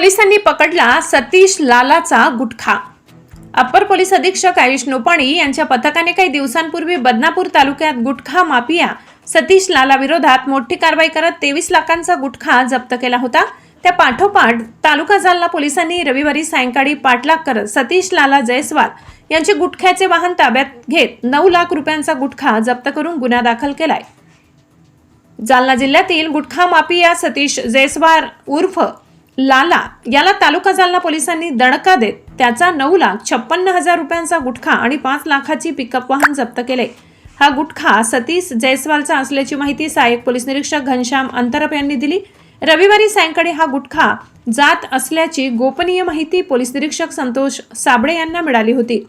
पोलिसांनी पकडला सतीश लालाचा गुटखा. अप्पर पोलीस अधीक्षक आयुष नोपाणी यांच्या पथकाने काही दिवसांपूर्वी बदनापूर तालुक्यात गुटखा माफिया सतीश लाला विरोधात मोठी कारवाई करत तेवीस लाखांचा गुटखा जप्त केला होता. त्या पाठोपाठ तालुका जालना पोलिसांनी रविवारी सायंकाळी पाठलाग करत सतीश लाला जयस्वाल यांचे गुटख्याचे वाहन ताब्यात घेत नऊ लाख रुपयांचा गुटखा जप्त करून गुन्हा दाखल केलाय. जालना जिल्ह्यातील गुटखा माफिया सतीश जयस्वाल उर्फ लाला याला तालुका जालना पोलिसांनी दणका देत त्याचा नऊ लाख छप्पन्न हजार रुपयांचा गुटखा आणि पाच लाखाची पिकअप वाहन जप्त केले. हा गुटखा सतीश जयस्वालचा असल्याची माहिती सहाय्यक पोलीस निरीक्षक घनश्याम अंतरप यांनी दिली. रविवारी सायंकाळी हा गुटखा जात असल्याची गोपनीय माहिती पोलीस निरीक्षक संतोष साबळे यांना मिळाली होती.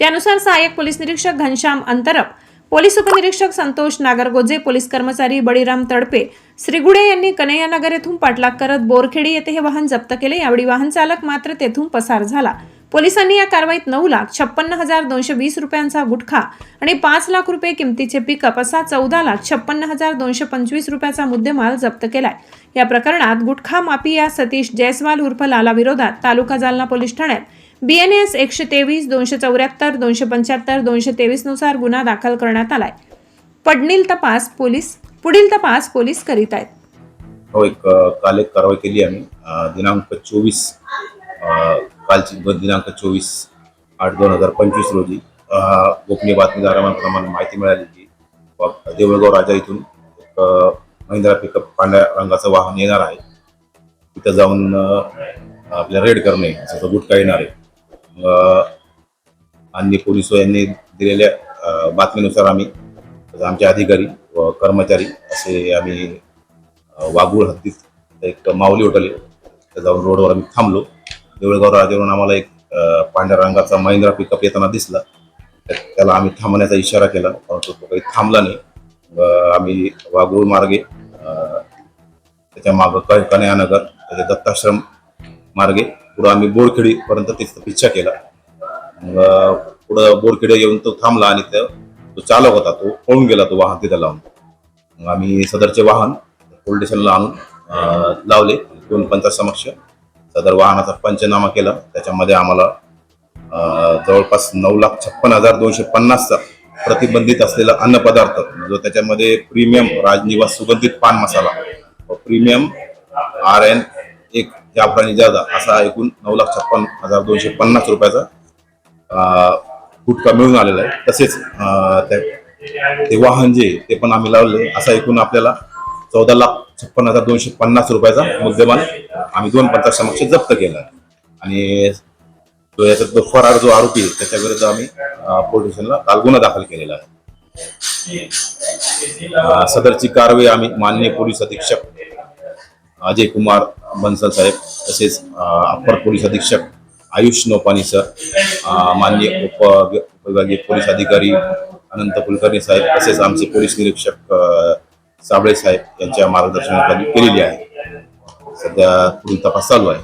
त्यानुसार सहाय्यक पोलीस निरीक्षक घनश्याम अंतरप पोलीस उपनिरीक्षक संतोष नागरगोजे पोलीस कर्मचारी बळीराम तडपे श्रीगुडे यांनी कन्हैयानगर येथून पाठलाग करत बोरखेडी येथे हे वाहन जप्त केले. यावेळी वाहन चालक मात्र तेथून पसार झाला. पोलिसांनी या कारवाईत नऊ लाख छप्पन्न हजार दोनशे वीस रुपयांचा गुटखा आणि पाच लाख रुपये किमतीचे पिकअप असा चौदा लाख छप्पन्न हजार दोनशे पंचवीस रुपयाचा मुद्देमाल जप्त केलाय. या प्रकरणात गुटखा माफिया सतीश जयस्वाल उर्फ लाला विरोधात तालुका जालना पोलीस ठाण्यात बी एन एस एकशे तेवीस दोनशे चौऱ्याहत्तर दोनशे पंच्याहत्तर दोनशे तेवीसनुसार गुन्हा दाखल करण्यात आलाय. पडणील तपास पोलीस पुढील तपास पोलीस करीत आहेत. हो एक काल एक कारवाई केली आम्ही. दिनांक चोवीस कालची दिनांक चोवीस आठ दोन हजार पंचवीस रोजी गोपनीय बातमीदारांप्रमाणे माहिती मिळाली की व- देऊळगाव राजा इथून एक महिंद्रा पिकअप पांढऱ्या रंगाचं वाहन येणार आहे. तिथं जाऊन आपल्या रेड करणे जसं गुटखा येणार आहे. अन्य आणि पोलीस यांनी दिलेल्या बातमीनुसार आम्ही आमचे अधिकारी व कर्मचारी असे आम्ही वाघूळ हद्दीत एक माऊली हॉटेल आहे. जाऊन रोडवर आम्ही थांबलो. देवळगाव राजावरून आम्हाला एक पांढऱ्या रंगाचा महिंद्रा पिकअप येताना दिसला. त्याला आम्ही थांबण्याचा इशारा केला परंतु तो काही थांबला नाही. आम्ही वाघूळ मार्गे त्याच्या मागं कन्यानगर त्याच्या दत्ताश्रम मार्गे पुढं आम्ही बोरखेडीपर्यंत तिथं पिच्छा केला. मग पुढं बोरखेडी येऊन तो थांबला आणि त्या- तो चालक होता तो पळून गेला तो वाहन तिथं लावून. मग आम्ही सदरचे वाहन पोलीस स्टेशनला आणून लावले दोन पंचासमक्ष सदर वाहनाचा पंचनामा केला. त्याच्यामध्ये आम्हाला जवळपास नऊ लाख छप्पन हजार दोनशे पन्नासचा प्रतिबंधित असलेला अन्नपदार्थ जो त्याच्यामध्ये प्रीमियम राजनिवास सुगंधित पान मसाला व प्रीमियम आर एन एक जाफरानी जादा असा एकूण नऊ लाख छप्पन हजार दोनशे पन्नास रुपयाचा गुटखा मिळून आलेला आहे. तसेच ते वाहन जे ते पण आम्ही लावले. असा एकूण आपल्याला चौदा लाख छप्पन हजार दोनशे पन्नास रुपयाचा मुद्देमाल आम्ही दोन पंचास समक्ष जप्त केला आहे. आणि तो याचा जो फरार जो आरोपी आहे त्याच्या विरुद्ध आम्ही पोलीस स्टेशनला काल गुन्हा दाखल केलेला आहे. सदरची कारवाई आम्ही माननीय पोलीस अधीक्षक अजय कुमार बन्सल साहेब तसेच अप्पर पोलीस अधीक्षक आयुष नोपानी सर अ, माननीय उप उपविभागीय पोलीस अधिकारी अनंत कुलकर्णी साहेब तसेच आमचे पोलीस निरीक्षक साबळे साहेब यांच्या मार्गदर्शनाखाली केलेली आहे. सध्या पुढील तपास चालू आहे.